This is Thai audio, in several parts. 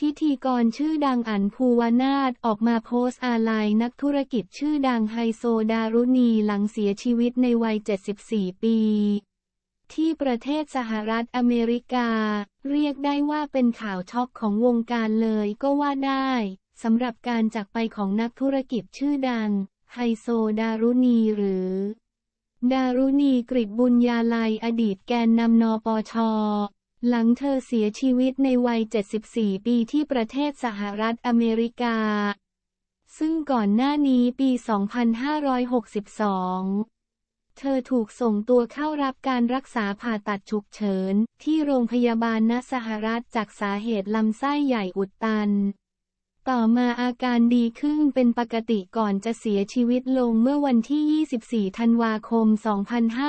พิธีกรชื่อดังอันภูวนาถออกมาโพสต์อาลัยนักธุรกิจชื่อดังไฮโซดารุณีหลังเสียชีวิตในวัย 74 ปี ที่ประเทศสหรัฐอเมริกา เรียกได้ว่าเป็นข่าวช็อกของวงการเลยก็ว่าได้สำหรับการจากไปของนักธุรกิจชื่อดัง ไฮโซดารุณีหรือ ดารุณีกริบุญญาลัยอดีตแกนนำนปช หลังเธอเสียชีวิตในวัย 74 ปีที่ประเทศสหรัฐอเมริกา ซึ่งก่อนหน้านี้ปี 2562เธอถูกส่งตัวเข้ารับการรักษาผ่าตัดฉุกเฉิน ที่โรงพยาบาลณสหรัฐจากสาเหตุลำไส้ใหญ่อุดตัน ต่อมาอาการดีขึ้นเป็นปกติก่อนจะเสียชีวิตลงเมื่อวันที่ 24 ธันวาคม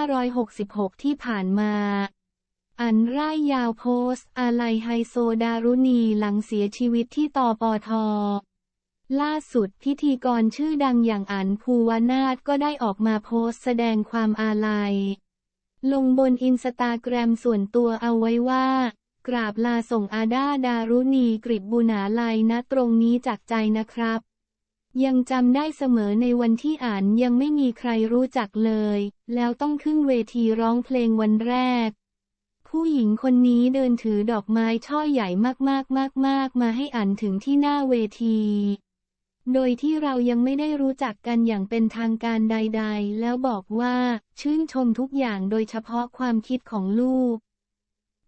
2566 ที่ผ่านมา อันร่ายยาวโพสต์อาลัยไฮโซดารุณีหลังเสียชีวิตที่ตปท ล่าสุดพิธีกรชื่อดังอย่างอันภูวนาถก็ได้ออกมาโพสต์แสดงความอาลัย ลงบนอินสตาแกรมส่วนตัวเอาไว้ว่า กราบลาส่งอาดาดารุณีกริบบุนาลัยนะตรงนี้จากใจนะครับ ยังจำได้เสมอในวันที่อ่านยังไม่มีใครรู้จักเลย แล้วต้องขึ้นเวทีร้องเพลงวันแรก ผู้หญิงคนนี้เดินถือดอกไม้ช่อใหญ่มากๆ มาก ๆ มาให้อ่านถึงที่หน้าเวที โดยที่เรายังไม่ได้รู้จักกันอย่างเป็นทางการใด ๆ แล้วบอกว่าชื่นชมทุกอย่างโดยเฉพาะความคิดของลูก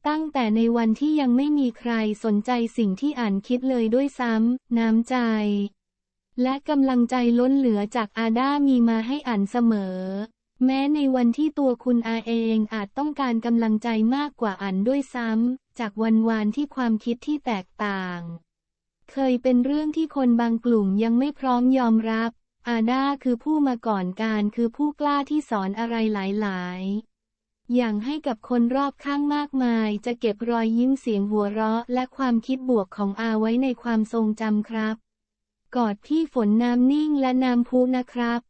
ตั้งแต่ในวันที่ยังไม่มีใครสนใจสิ่งที่อ่านคิดเลยด้วยซ้ำน้ำใจ และกำลังใจล้นเหลือจากอาด้ามีมาให้อ่านเสมอ แม้ในวันที่ตัวคุณอาเองอาจต้องการกำลังใจมากกว่าอ่านด้วยซ้ำ จากวันวานที่ความคิดที่แตกต่าง เคยเป็นเรื่องที่คนบางกลุ่มยังไม่พร้อมยอมรับ อาด้าคือผู้มาก่อนการคือผู้กล้าที่สอนอะไรหลายๆ อย่างให้กับคนรอบข้างมากมาย จะเก็บรอยยิ้มเสียงหัวเราะ และความคิดบวกของอาไว้ในความทรงจำครับ กอดพี่ฝนน้ำนิ่งและน้ำพุนะครับ